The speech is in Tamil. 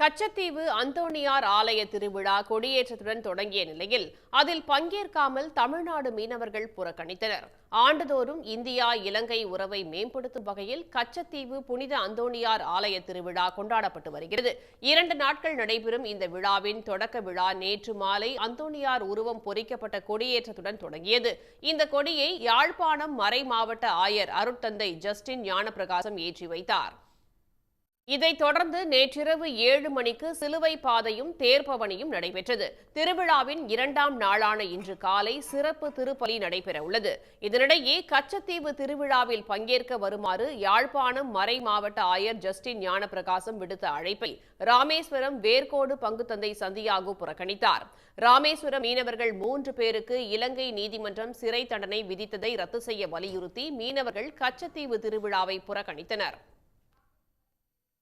கச்சத்தீவு அந்தோணியார் ஆலய திருவிழா கொடியேற்றத்துடன் தொடங்கிய நிலையில் அதில் பங்கேற்காமல் தமிழ்நாடு மீனவர்கள் புறக்கணித்தனர். ஆண்டுதோறும் இந்தியா இலங்கை உறவை மேம்படுத்தும் வகையில் கச்சத்தீவு புனித அந்தோணியார் ஆலய திருவிழா கொண்டாடப்பட்டு வருகிறது. இரண்டு நாட்கள் நடைபெறும் இந்த விழாவின் தொடக்க விழா நேற்று மாலை அந்தோணியார் உருவம் பொறிக்கப்பட்ட கொடியேற்றத்துடன் தொடங்கியது. இந்த கொடியை யாழ்ப்பாணம் மறை மாவட்ட ஆயர் அருட்தந்தை ஜஸ்டின் ஞானப்பிரகாசம் ஏற்றி வைத்தார். இதைத் தொடர்ந்து நேற்றிரவு ஏழு மணிக்கு சிலுவை பாதையும் தேர்பவனியும் நடைபெற்றது. திருவிழாவின் இரண்டாம் நாளான இன்று காலை சிறப்பு திருப்பலி நடைபெற உள்ளது இதனிடையே கச்சத்தீவு திருவிழாவில் பங்கேற்க வருமாறு யாழ்ப்பாணம் மறை மாவட்ட ஆயர் ஜஸ்டின் ஞானப்பிரகாசம் விடுத்த அழைப்பை ராமேஸ்வரம் வேர்கோடு பங்குத்தந்தை சந்தியாகு புறக்கணித்தார். ராமேஸ்வரம் மீனவர்கள் மூன்று பேருக்கு இலங்கை நீதிமன்றம் சிறை தண்டனை விதித்ததை ரத்து செய்ய வலியுறுத்தி மீனவர்கள் கச்சத்தீவு திருவிழாவை புறக்கணித்தனர்.